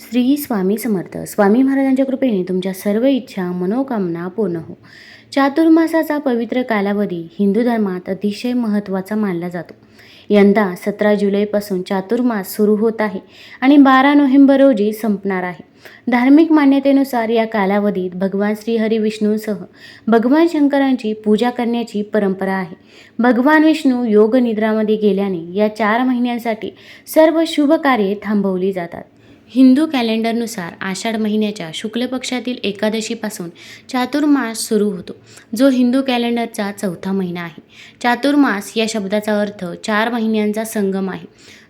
श्री स्वामी समर्थ. स्वामी महाराजांच्या कृपेने तुमच्या सर्व इच्छा मनोकामना पूर्ण हो. चातुर्मासाचा पवित्र कालावधी हिंदू धर्मात अतिशय महत्त्वाचा मानला जातो. यंदा सतरा जुलैपासून चातुर्मास सुरू होत आहे आणि बारा नोव्हेंबर रोजी संपणार आहे. धार्मिक मान्यतेनुसार या कालावधीत भगवान श्रीहरी विष्णूंसह भगवान शंकरांची पूजा करण्याची परंपरा आहे. भगवान विष्णू योग निद्रामध्ये गेल्याने या चार महिन्यांसाठी सर्व शुभ कार्ये थांबवली जातात. हिंदू कॅलेंडरनुसार आषाढ महिन्याच्या शुक्ल पक्षातील एकादशीपासून चातुर्मास सुरू होतो जो हिंदू कॅलेंडरचा चौथा महिना आहे. चातुर्मास या शब्दाचा अर्थ चार महिन्यांचा संगम आहे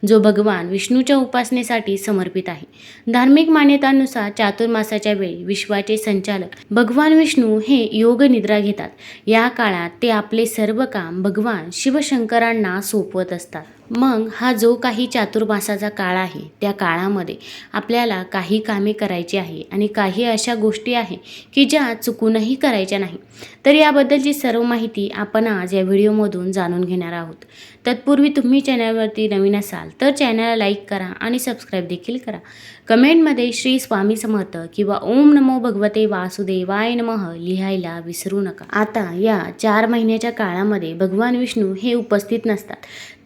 जो भगवान विष्णूच्या उपासनेसाठी समर्पित आहे. धार्मिक मान्यतांनुसार चातुर्मासाच्या वेळी विश्वाचे संचालक भगवान विष्णू हे योग निद्रा घेतात. या काळात ते आपले सर्व काम भगवान शिवशंकरांना सोपवत असतात. मग हा जो काही चातुर्मासाचा काळ आहे त्या काळामध्ये आपल्याला काही कामे करायची आहे आणि काही अशा गोष्टी आहे की ज्या चुकूनही करायच्या नाही. तर याबद्दलची सर्व माहिती आपण आज या व्हिडिओमधून जाणून घेणार आहोत. तत्पूर्वी तुम्ही चॅनलवरती नवीन असाल तर चॅनलला लाईक करा आणि सबस्क्राईब देखील करा. कमेंटमध्ये श्री स्वामी समर्थ किंवा ओम नमो भगवते वासुदेवाय नमः लिहायला विसरू नका. आता या चार महिन्याच्या काळामध्ये भगवान विष्णू हे उपस्थित नसतात.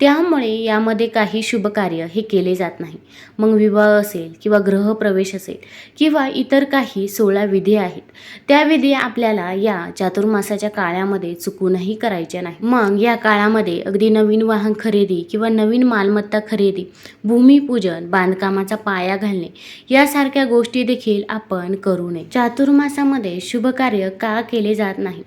त्यामुळे यामध्ये काही शुभ कार्य हे केले जात नाही. मग विवाह असेल किंवा ग्रहप्रवेश असेल किंवा इतर काही सोळा विधी आहेत त्या विधी आपल्याला या चातुर्मासाच्या काळामध्ये चुकूनही करायच्या नाही. मग या काळामध्ये अगदी नवीन वाहन खरेदी किंवा नवीन मालमत्ता खरेदी भूमिपूजन बांधकामाचा पाया घालणे यासारख्या गोष्टी देखील आपण करू नये. चातुर्मासामध्ये शुभ कार्य का केले जात नाही?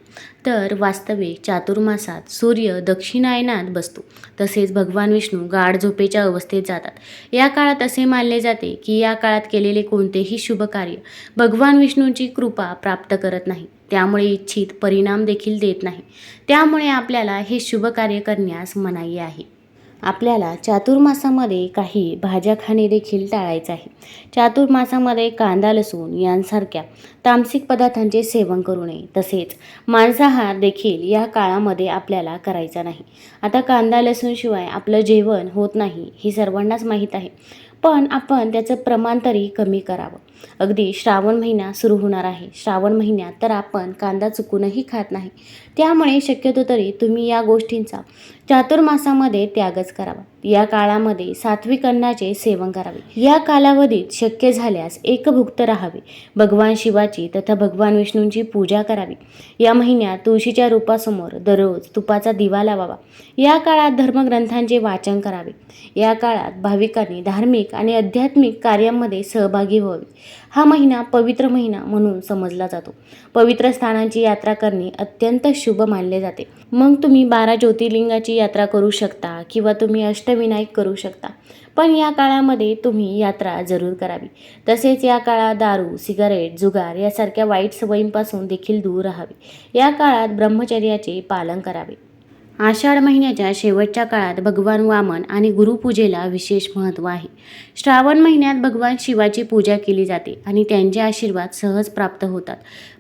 तर वास्तविक चातुर्मासात सूर्य दक्षिणायनात बसतो. तसेच भगवान विष्णू गाढ झोपेच्या अवस्थेत जातात. या काळात असे मानले जाते की या काळात केलेले कोणतेही शुभ कार्य भगवान विष्णूची कृपा प्राप्त करत नाही. त्यामुळे इच्छित परिणाम देखील देत नाही. त्यामुळे आपल्याला हे शुभ कार्य करण्यास मनाई आहे. आपल्याला चातुर्मासामध्ये काही भाज्या खाणे देखील टाळायचं आहे. चातुर्मासामध्ये कांदा लसूण यांसारख्या तामसिक पदार्थांचे सेवन करू नये. तसेच मांसाहार देखील या काळामध्ये आपल्याला करायचा नाही. आता कांदा लसूणशिवाय आपलं जेवण होत नाही हे सर्वांनाच माहीत आहे. पण आपण त्याचं प्रमाण तरी कमी करावं. अगदी श्रावण महिना सुरू होणार आहे. श्रावण महिन्यात तर आपण कांदा चुकूनही खात नाही. त्यामुळे शक्यतो तरी तुम्ही या गोष्टींचा चातुर्मासामध्ये त्यागच करावा. या काळामध्ये सात्विक अन्नाचे सेवन करावे. या कालावधीत शक्य झाल्यास एकभुक्त राहावे. भगवान शिवाची तथा भगवान विष्णूंची पूजा करावी. या महिन्यात तुळशीच्या रूपासमोर दररोज तुपाचा दिवा लावावा. या काळात धर्मग्रंथांचे वाचन करावे. या काळात भाविकांनी धार्मिक आणि आध्यात्मिक कार्यांमध्ये सहभागी व्हावे. हा महिना पवित्र महिना म्हणून समजला जातो. पवित्र स्थानांची यात्रा करणे अत्यंत शुभ मानले जाते. मग तुम्ही बारा ज्योतिर्लिंगाची यात्रा करू शकता किंवा तुम्ही अष्टविनायक करू शकता. पण या काळामध्ये तुम्ही यात्रा जरूर करावी. तसेच या काळात दारू सिगारेट जुगार यासारख्या वाईट सवयींपासून देखील दूर राहावे. या काळात ब्रह्मचर्याचे पालन करावे. आषाढ महिन्याच्या शेवटच्या काळात भगवान वामन आणि गुरुपूजेला विशेष महत्त्व आहे. श्रावण महिन्यात भगवान शिवाची पूजा केली जाते आणि त्यांचे आशीर्वाद सहज प्राप्त होतात.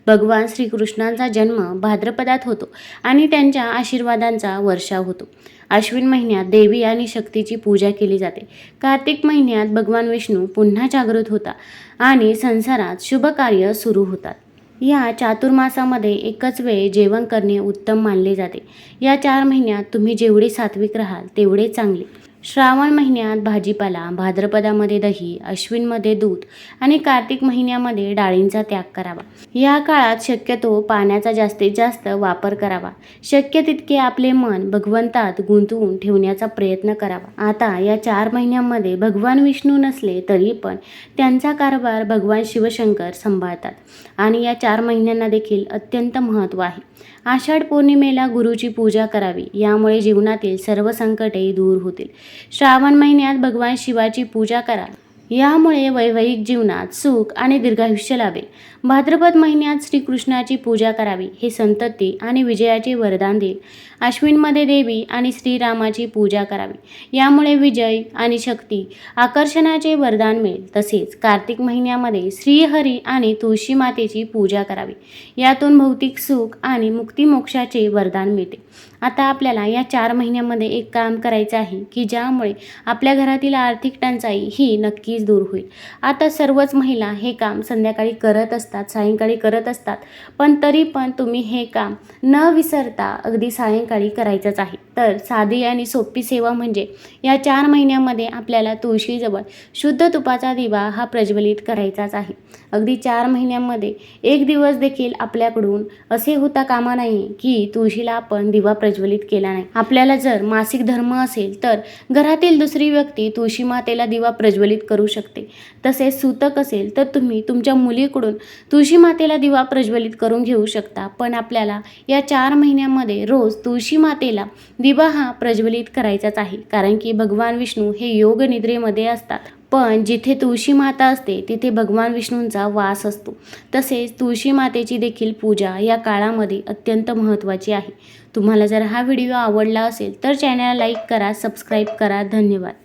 भगवान श्रीकृष्णांचा जन्म भाद्रपदात होतो आणि त्यांच्या आशीर्वादांचा वर्षाव होतो. अश्विन महिन्यात देवी आणि शक्तीची पूजा केली जाते. कार्तिक महिन्यात भगवान विष्णू पुन्हा जागृत होता आणि संसारात शुभ कार्य सुरू होतात. या चातुर्मासामध्ये एकच वेळ जेवण करणे उत्तम मानले जाते. या चार महिन्यात तुम्ही जेवढे सात्विक राहाल तेवढे चांगले. श्रावण महिन्यात भाजीपाला भाद्रपदामध्ये दही अश्विनमध्ये दूध आणि कार्तिक महिन्यामध्ये डाळींचा त्याग करावा. या काळात शक्यतो पाण्याचा जास्तीत जास्त वापर करावा. शक्य तितके आपले मन भगवंतात गुंतवून ठेवण्याचा प्रयत्न करावा. आता या चार महिन्यांमध्ये भगवान विष्णू नसले तरी पण त्यांचा कारभार भगवान शिवशंकर सांभाळतात आणि या चार महिन्यांना देखील अत्यंत महत्त्व आहे. आषाढ पौर्णिमेला गुरुची पूजा करावी यामुळे जीवनातील सर्व संकटे दूर होतील. श्रावण महिन्यात भगवान शिवाची पूजा करा. यामुळे वैवाहिक जीवनात सुख आणि दीर्घायुष्य लाभेल. भाद्रपद महिन्यात श्रीकृष्णाची पूजा करावी हे संतती आणि विजयाचे वरदान देईल. अश्विनमध्ये देवी आणि श्रीरामाची पूजा करावी. यामुळे विजय आणि शक्ती आकर्षणाचे वरदान मिळेल. तसेच कार्तिक महिन्यामध्ये श्रीहरी आणि तुळशी मातेची पूजा करावी. यातून भौतिक सुख आणि मुक्तिमोक्षाचे वरदान मिळते. आता आपल्याला या चार महिन्यामध्ये एक काम करायचं आहे की ज्यामुळे आपल्या घरातील आर्थिक टंचाई ही नक्की नक्कीच दूर होईल. आता सर्वच महिला हे काम संध्याकाळी करत असतात सायंकाळी करत असतात. पण तरी पण तुम्ही हे काम न विसरता अगदी सायंकाळी करायचंच आहे. तर साधी आणि सोपी सेवा म्हणजे या चार महिन्यामध्ये आपल्याला तुळशीजवळ शुद्ध तुपाचा दिवा हा प्रज्वलित करायचाच आहे. अगदी चार महिन्यांमध्ये एक दिवस देखील आपल्याकडून असे होता कामा नाही की तुळशीला आपण दिवा प्रज्वलित केला नाही. आपल्याला जर मासिक धर्म असेल तर घरातील दुसरी व्यक्ती तुळशी मातेला दिवा प्रज्वलित करू शकते. तसेच सूतक असेल तर तुम्ही तुमच्या मुलीकडून तुळशी मातेला दिवा प्रज्वलित करून घेऊ शकता. पण आपल्याला या चार महिन्यामध्ये रोज तुळशी मातेला दिवा हा प्रज्वलित करायचाच आहे. कारण की भगवान विष्णू हे योग निद्रेमध्ये असतात. पण जिथे तुळशी माता असते तिथे भगवान विष्णूंचा वास असतो. तसेच तुळशी मातेची देखील पूजा या काळामध्ये अत्यंत महत्त्वाची आहे. तुम्हाला जर हा व्हिडिओ आवडला असेल तर चॅनलला लाईक करा सबस्क्राईब करा. धन्यवाद.